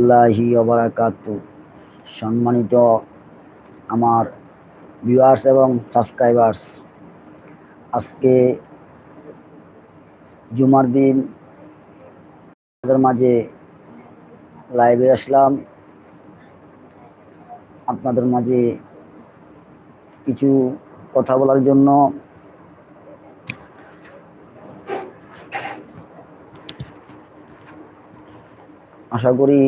আল্লাহি সম্মানিত আমার ভিউয়ার্স এবং সাবস্ক্রাইবার্স আজকে জুমার দিন, আপনাদের মাঝে লাইভে আসলাম। আপনাদের মাঝে কিছু কথা বলার জন্য। আশা করি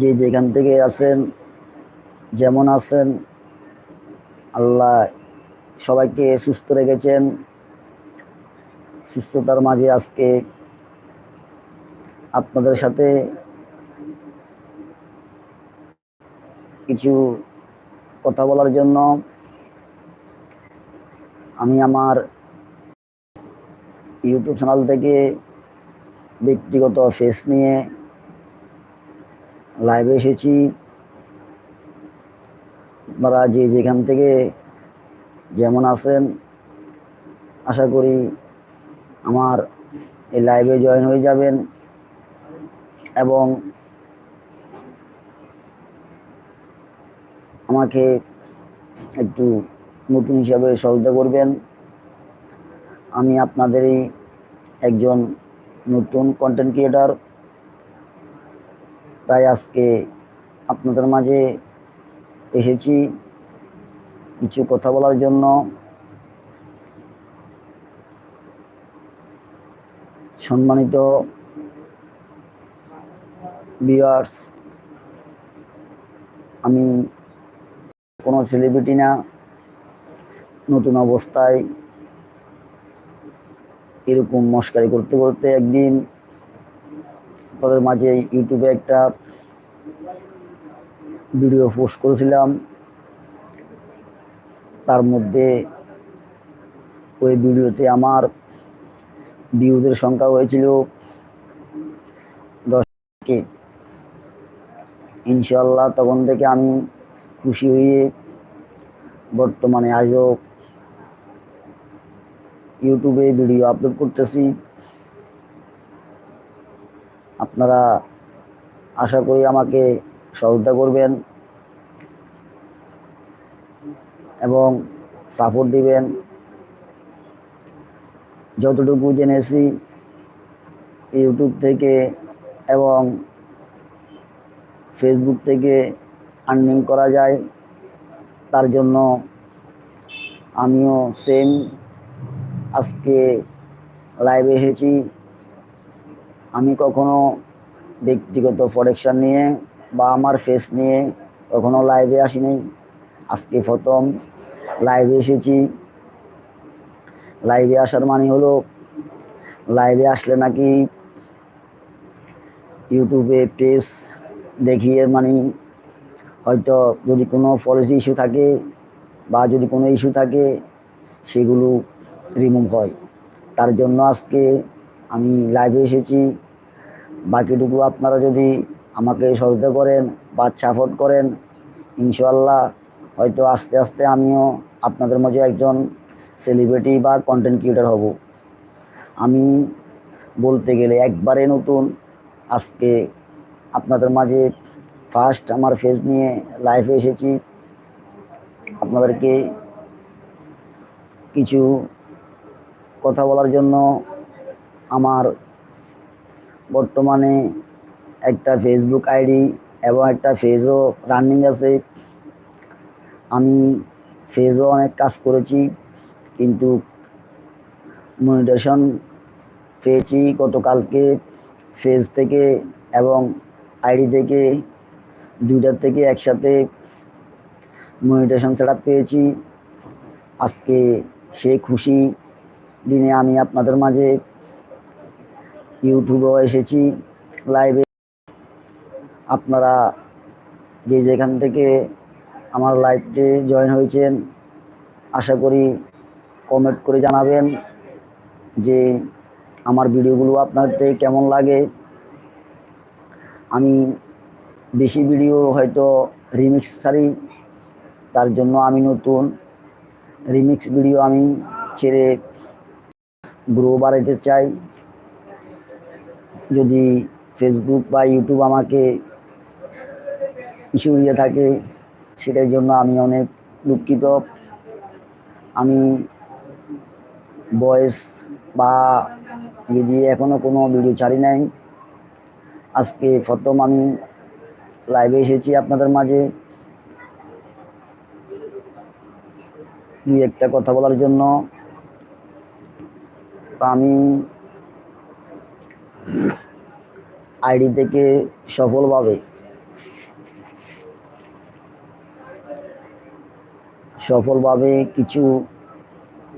যে যেখান থেকে আছেন যেমন আছেন আল্লাহ সবাইকে সুস্থ রেখেছেন। সুস্থতার মাঝে আজকে আপনাদের সাথে কিছু কথা বলার জন্য আমি আমার ইউটিউব চ্যানেল থেকে ব্যক্তিগত ফেস নিয়ে লাইভে এসেছি। আপনারা যে যেখান থেকে যেমন আছেন, আশা করি আমার এই লাইভে জয়েন হয়ে যাবেন এবং আমাকে একটু নতুন হিসাবে সহযোগিতা করবেন। আমি আপনাদেরই একজন নতুন কন্টেন্ট ক্রিয়েটার তাই আজকে আপনাদের মাঝে এসেছি কিছু কথা বলার জন্য। সম্মানিত বিয়ার্স আমি কোনো সেলিব্রিটি না, নতুন অবস্থায় এরকম মস্কারি করতে করতে একদিন তাদের মাঝে ইউটিউবে একটা ভিডিও পোস্ট করেছিলাম। তার মধ্যে ওই ভিডিওতে আমার ভিউজের সংখ্যা হয়েছিল দশকে ইনশাল্লাহ তখন থেকে আমি খুশি হয়ে বর্তমানে আজও ইউটিউবে ভিডিও আপলোড করতেছি। আপনারা আশা করি আমাকে সহযোগিতা করবেন এবং সাপোর্ট দিবেন। যতটুকু জেনেছি ইউটিউব থেকে এবং ফেসবুক থেকে আর্নিং করা যায়, তার জন্য আমিও সেম আজকে লাইভে এসেছি। আমি কখনো ব্যক্তিগত প্রোডাকশান নিয়ে বা আমার ফেস নিয়ে কখনো লাইভে আসিনি। আজকে প্রথম লাইভে এসেছি। লাইভে আসার মানে হলো লাইভে আসলে নাকি ইউটিউবে পেজ দেখিয়ে মানে হয়তো যদি কোনো পলিসি ইস্যু থাকে বা যদি কোনো ইস্যু থাকে, সেগুলো রিমুভ হয়। তার জন্য আজকে আমি লাইভে এসেছি। বাকিটুকু আপনারা যদি আমাকে সহযোগিতা করেন বা সাপোর্ট করেন ইনশাল্লাহ হয়তো আস্তে আস্তে আমিও আপনাদের মাঝে একজন সেলিব্রিটি বা কন্টেন্ট ক্রিয়েটার হব। আমি বলতে গেলে একবারে নতুন, আজকে আপনাদের মাঝে ফার্স্ট আমার ফেস নিয়ে লাইভে এসেছি। আপনাদেরকে কিছু কথা বলার জন্য আমার বর্তমানে একটা ফেসবুক আইডি এবং একটা ফেজও রানিং আছে। আমি ফেজও অনেক কাজ করেছি, কিন্তু মনিটেশন পেয়েছি গতকালকে। ফেজ থেকে এবং আইডি থেকে, দুইটার থেকে একসাথে মনিটেশন সেট পেয়েছি। আজকে সেই খুশি দিনে আমি আপনাদের মাঝে ইউটিউবেও এসেছি লাইভে আপনারা যে যেখান থেকে আমার লাইভে জয়েন হয়েছেন, আশা করি কমেন্ট করে জানাবেন যে আমার ভিডিওগুলো আপনাদের কেমন লাগে। আমি বেশি ভিডিও হয়তো রিমিক্স ছাড়ি, তার জন্য আমি নতুন। রিমিক্স ভিডিও আমি ছেড়ে গ্রো বাড়াইতে চাই। যদি ফেসবুক বা ইউটিউব আমাকে ইস্যু দিয়ে থাকে, সেটার জন্য আমি অনেক দুঃখিত। আমি ভয়েস বা যদি এখনও কোনো ভিডিও ছাড়ি নাই, আজকে প্রথম আমি লাইভে এসেছি আপনাদের মাঝে। দুই একটা কথা বলার জন্য। আমি আইডি থেকে সফলভাবে সফলভাবে কিছু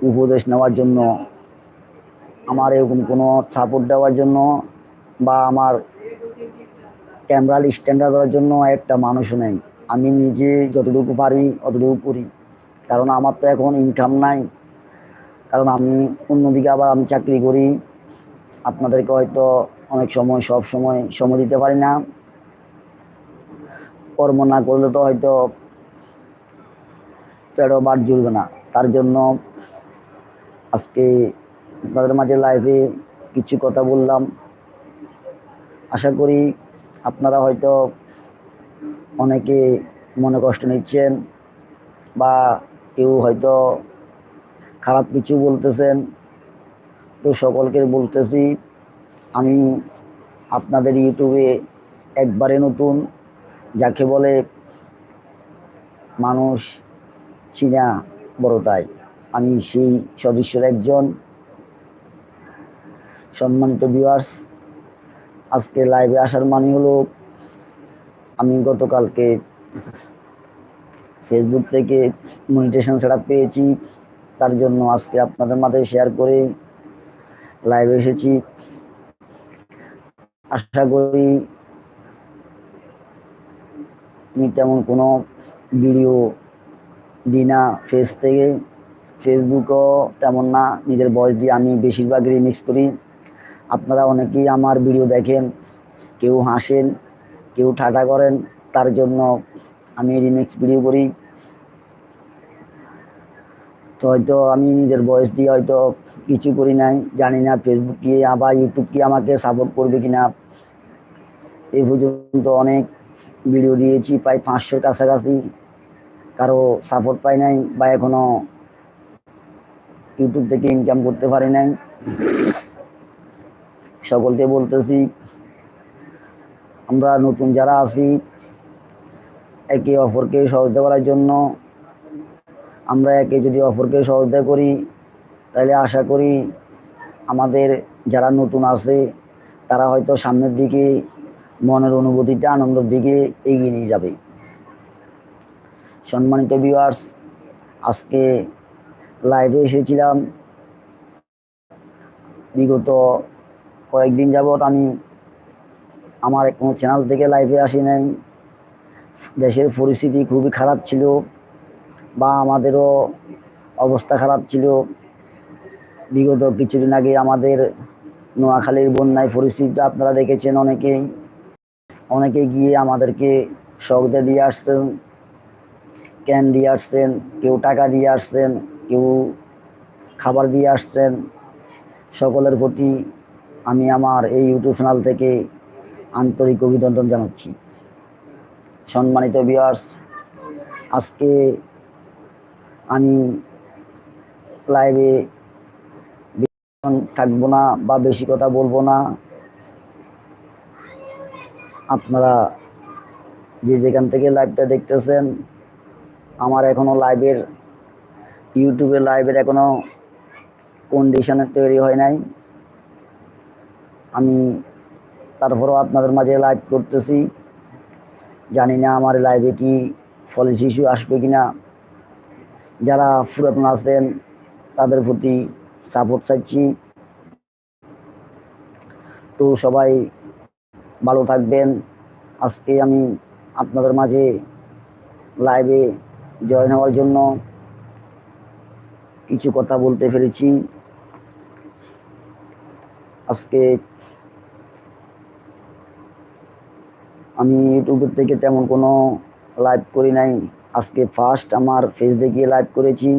উপদেশ নেওয়ার জন্য, আমার এরকম কোনো সাপোর্ট দেওয়ার জন্য বা আমার ক্যামেরা স্ট্যান্ডার্ড দেওয়ার জন্য একটা মানুষও নেই। আমি নিজে যতটুকু পারি অতটুকু করি। কারণ আমার তো এখন ইনকাম নাই। কারণ আমি অন্যদিকে আবার আমি চাকরি করি। আপনাদেরকে হয়তো অনেক সময়, সব সময় সময় দিতে পারি না। কর্ম না করলে তো হয়তো পেটও বাদ জুড়বে না। তার জন্য আজকে আপনাদের মাঝে লাইভে কিছু কথা বললাম। আশা করি আপনারা হয়তো অনেকে মনে কষ্ট নিচ্ছেন বা কেউ হয়তো খারাপ কিছু বলতেছেন। তো সকলকে বলতেছি, আমি আপনাদের ইউটিউবে একবারে নতুন, যাকে বলে মানুষ চীনা বড়টাই আমি সেই সদস্যের একজন সম্মানিত ভিউয়ার্স আজকে লাইভে আসার মানে হলো, আমি গতকালকে ফেসবুক থেকে মনিটেশন সেট পেয়েছি। তার জন্য আজকে আপনাদের মাঝে শেয়ার করে। লাইভে এসেছি। আশা করি আমি তেমন কোনো ভিডিও দিই না। ফেস থেকে ফেসবুকও তেমন না। নিজের বয়স দিয়ে আমি বেশিরভাগ রিমিক্স করি। আপনারা অনেকেই আমার ভিডিও দেখেন, কেউ হাসেন, কেউ ঠাটা করেন, তার জন্য আমি রিমিক্স ভিডিও করি। তো হয়তো আমি নিজের বয়স দিয়ে হয়তো কিছু করি নাই, জানি না ফেসবুক কি আবার ইউটিউব কি আমাকে সাপোর্ট করবে কিনা। এই পর্যন্ত অনেক ভিডিও দিয়েছি, প্রায় পাঁচশোর কাছাকাছি। কারও সাপোর্ট পাই নাই বা এখনও ইউটিউব থেকে ইনকাম করতে পারি নাই। সকলকে বলতেছি, আমরা নতুন যারা আছি, একে অপরকে সহযোগিতা করার জন্য আমরা একে যদি অপরকে সহযোগিতা করি, তাহলে আশা করি আমাদের যারা নতুন আছে, তারা হয়তো সামনের দিকে মনের অনুভূতিটা, আনন্দের দিকে এগিয়ে নিয়ে যাবে। সম্মানিত ভিউয়ার্স আজকে লাইভে এসেছিলাম। বিগত কয়েকদিন যাবৎ আমি আমার কোনো চ্যানেল থেকে লাইভে আসি নাই। দেশের পরিস্থিতি খুবই খারাপ ছিল। বা আমাদেরও অবস্থা খারাপ ছিল। বিগত কিছুদিন আগে আমাদের নোয়াখালীর বন্যায় পরিস্থিতিটা আপনারা দেখেছেন অনেকেই। অনেকে গিয়ে আমাদেরকে সহযোগিতা দিয়ে আসছেন, ক্যান দিয়ে আসছেন, কেউ টাকা দিয়ে আসছেন, কেউ খাবার দিয়ে আসছেন। সকলের প্রতি আমি আমার এই ইউটিউব চ্যানেল থেকে আন্তরিক অভিনন্দন জানাচ্ছি। সম্মানিত বিয়ার্স আজকে আমি লাইভে থাকব না বা বেশি কথা বলব না। আপনারা যে যেখান থেকে লাইভটা দেখতেছেন, আমার এখনও লাইভের ইউটিউবে লাইভের এখনও কন্ডিশনের তৈরি হয় নাই। আমি তারপরও আপনাদের মাঝে লাইভ করতেছি। জানি না আমার লাইভে কি ফলে শিশু আসবে কিনা। যারা পুরাতন আছেন তাদের প্রতি সাপোর্ট চাইছি। তো সবাই ভালো থাকবেন। আজকে আমি আপনাদের মাঝে লাইভে জয়েন হওয়ার জন্য কিছু কথা বলতে পেরেছি। আজকে আমি ইউটিউবের থেকে তেমন কোনো লাইভ করি নাই। আজকে ফার্স্ট আমার ফেস দেখিয়ে লাইভ করেছি।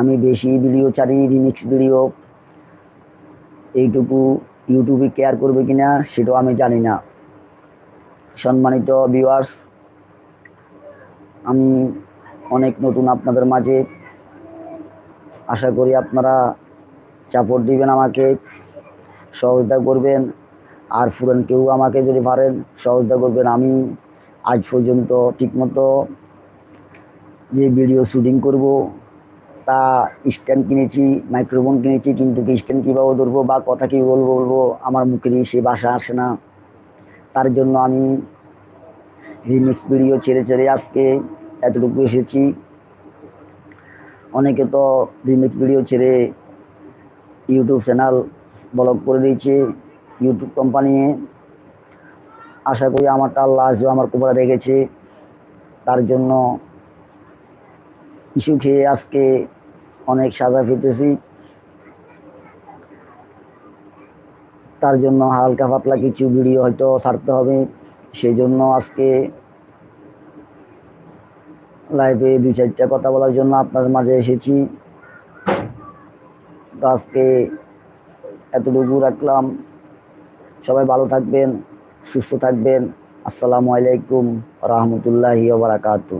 আমি বেশি ভিডিও চারি রিমিক্স ভিডিও এইটুকু ইউটিউবে কেয়ার করবে কিনা সেটাও আমি জানি না। সম্মানিত ভিউয়ার্স আমি অনেক নতুন আপনাদের মাঝে। আশা করি আপনারা চাপড় দিবেন আমাকে, সহযোগিতা করবেন। আর ফুরেন কেউ আমাকে যদি পারেন, সহযোগিতা করবেন আমি। আজ পর্যন্ত ঠিকমতো যে ভিডিও শুটিং করব, তা স্ট্যান্ড কিনেছি মাইক্রোফোন কিনেছি, কিন্তু স্ট্যান্ড কীভাবে ধরবো বা কথা কী বলব বলব আমার মুখেরই সে বাসা আসে না। তার জন্য আমি রিমিক্স ভিডিও ছেড়ে ছেড়ে আজকে এতটুকু এসেছি। অনেকে তো রিমিক্স ভিডিও ছেড়ে ইউটিউব চ্যানেল ব্লগ করে দিয়েছে ইউটিউব কোম্পানি আশা করি আমারটা আল্লাহ আসবে আমার কোপারে রেখেছে তার জন্য ইস্যু খেয়ে আজকে অনেক সাজা ফিরতেছি তার জন্য হালকা পাতলা কিছু ভিডিও হয়তো ছাড়তে হবে। সেই জন্য আজকে লাইভে দুই, চারটা কথা বলার জন্য আপনার মাঝে এসেছি। তো আজকে এতটুকু রাখলাম। সবাই ভালো থাকবেন, সুস্থ থাকবেন। আসসালামু আলাইকুম, রহমতুল্লাহি বারাকাতু